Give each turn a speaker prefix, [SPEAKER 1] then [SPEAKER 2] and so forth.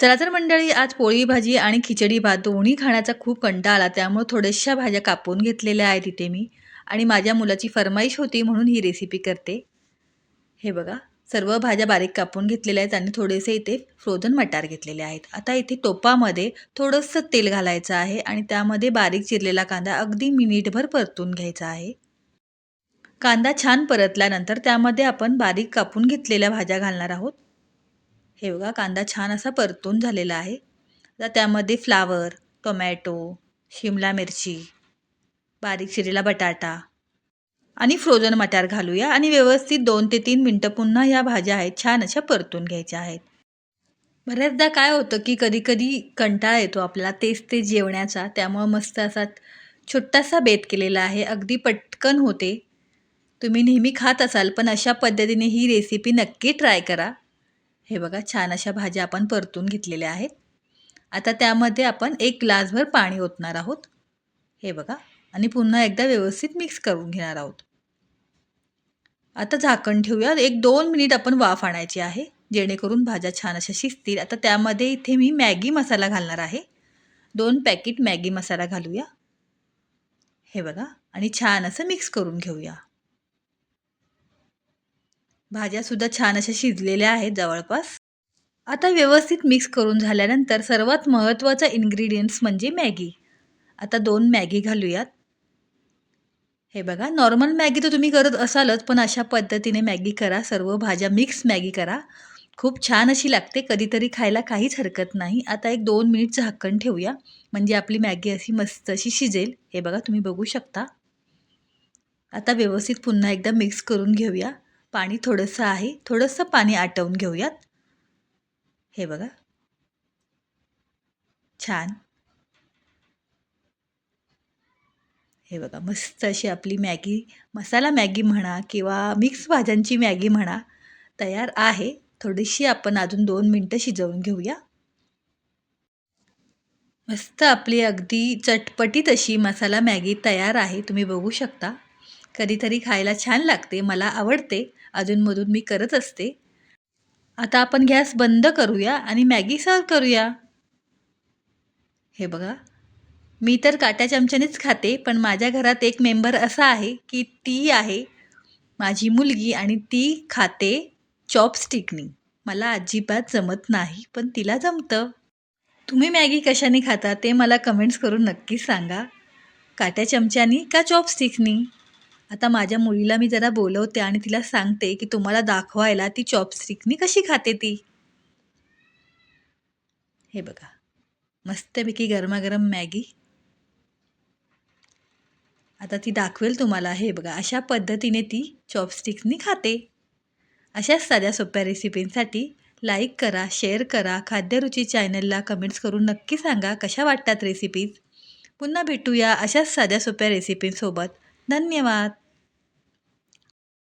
[SPEAKER 1] चला तर मंडळी आज पोळी भाजी आणि खिचडी भात दोन्ही खाण्याचा खूप कंटाळा आला त्यामुळे थोड्याशा भाज्या कापून घेतलेल्या आहेत इथे मी. आणि माझ्या मुलाची फरमाईश होती म्हणून ही रेसिपी करते. हे बघा सर्व भाज्या बारीक कापून घेतलेल्या आहेत आणि थोडेसे इथे फ्रोझन मटार घेतलेले आहेत. आता इथे टोपामध्ये थोडंसं तेल घालायचं आहे आणि त्यामध्ये बारीक चिरलेला कांदा अगदी मिनिटभर परतून घ्यायचा आहे. कांदा छान परतल्यानंतर त्यामध्ये आपण बारीक कापून घेतलेल्या भाज्या घालणार आहोत. हे बघा कांदा छान असा परतून झालेला आहे. आता त्यामध्ये फ्लावर टोमॅटो शिमला मिरची बारीक चिरलेला बटाटा आणि फ्रोझन मटार घालूया आणि व्यवस्थित दोन ते तीन मिनटं पुन्हा ह्या भाज्या आहेत छान अशा परतून घ्यायच्या आहेत. बऱ्याचदा काय होतं की कधी कधी कंटाळा येतो आपल्याला तेच ते जेवण्याचा. त्यामुळं मस्त असा छोटासा बेत केलेला आहे अगदी पटकन होते. तुम्ही नेहमी खात असाल पण अशा पद्धतीने ही रेसिपी नक्की ट्राय करा. हे बघा छान अशा भाज्या आपण परतून घेतलेल्या आहेत. आता त्यामध्ये आपण एक ग्लासभर पाणी ओतणार आहोत. हे बघा आणि पुन्हा एकदा व्यवस्थित मिक्स करून घेणार आहोत. आता झाकण ठेवूया एक दोन मिनिट आपण वाफ आणायची आहे जेणेकरून भाज्या छान अशा शिजतील. आता त्यामध्ये इथे मी मॅगी मसाला घालणार आहे. दोन पॅकेट मॅगी मसाला घालूया. हे बघा आणि छान असं मिक्स करून घेऊया. भाज्यासुद्धा छान अशा शिजलेल्या आहेत जवळपास. आता व्यवस्थित मिक्स करून झाल्यानंतर सर्वात महत्त्वाचा इन्ग्रेडियंट्स म्हणजे मॅगी. आता दोन मॅगी घालूयात. हे बघा नॉर्मल मॅगी तर तुम्ही करत असालच पण अशा पद्धतीने मॅगी करा. सर्व भाज्या मिक्स मॅगी करा. खूप छान अशी लागते कधीतरी खायला काहीच हरकत नाही. आता एक दोन मिनिट झाकण ठेवूया. म्हणजे आपली मॅगी अशी मस्त अशी शिजेल. हे बघा तुम्ही बघू शकता. आता व्यवस्थित पुन्हा एकदा मिक्स करून घेऊया. पाणी थोडंसं आहे. थोडंसं पाणी आटवून घेऊयात. हे बघा. छान. हे बघा मस्त अशी आपली मॅगी मसाला मॅगी म्हणा किंवा मिक्स भाज्यांची मॅगी म्हणा तयार आहे. थोडीशी आपण अजून दोन मिनटं शिजवून घेऊया. मस्त आपली अगदी चटपटीत अशी मसाला मॅगी तयार आहे. तुम्ही बघू शकता. कधीतरी खायला छान लागते मला आवडते. अधूनमधून मी करत असते. आता आपण गॅस बंद करूया आणि मॅगी सर्व करूया. हे बघा. मी तर काट्या चमच्यानेच खाते पण माझ्या घरात एक मेंबर असा आहे की ती आहे. माझी मुलगी आणि ती खाते चॉपस्टिकनी. मला अजिबात जमत नाही पण तिला जमतं. तुम्ही मॅगी कशाने खाता ते मला कमेंट्स करून नक्की सांगा. काट्या चमच्यानी का चॉपस्टिकनी? आता माझ्या मुलीला मी जरा बोलवते आणि तिला सांगते की तुम्हाला दाखवायला ती चॉपस्टिकनी कशी खाते ती. हे बघा मस्तपैकी गरमागरम मॅगी. आता ती दाखवेल तुम्हाला हे बघा अशा पद्धतीने ती चॉपस्टिक्सनी खाते. अशाच साध्या सोप्या रेसिपींसाठी लाईक करा शेअर करा खाद्यरुची चॅनलला कमेंट्स करून नक्की सांगा कशा वाटतात रेसिपीज पुन्हा भेटूया अशाच साध्या सोप्या रेसिपींसोबत धन्यवाद.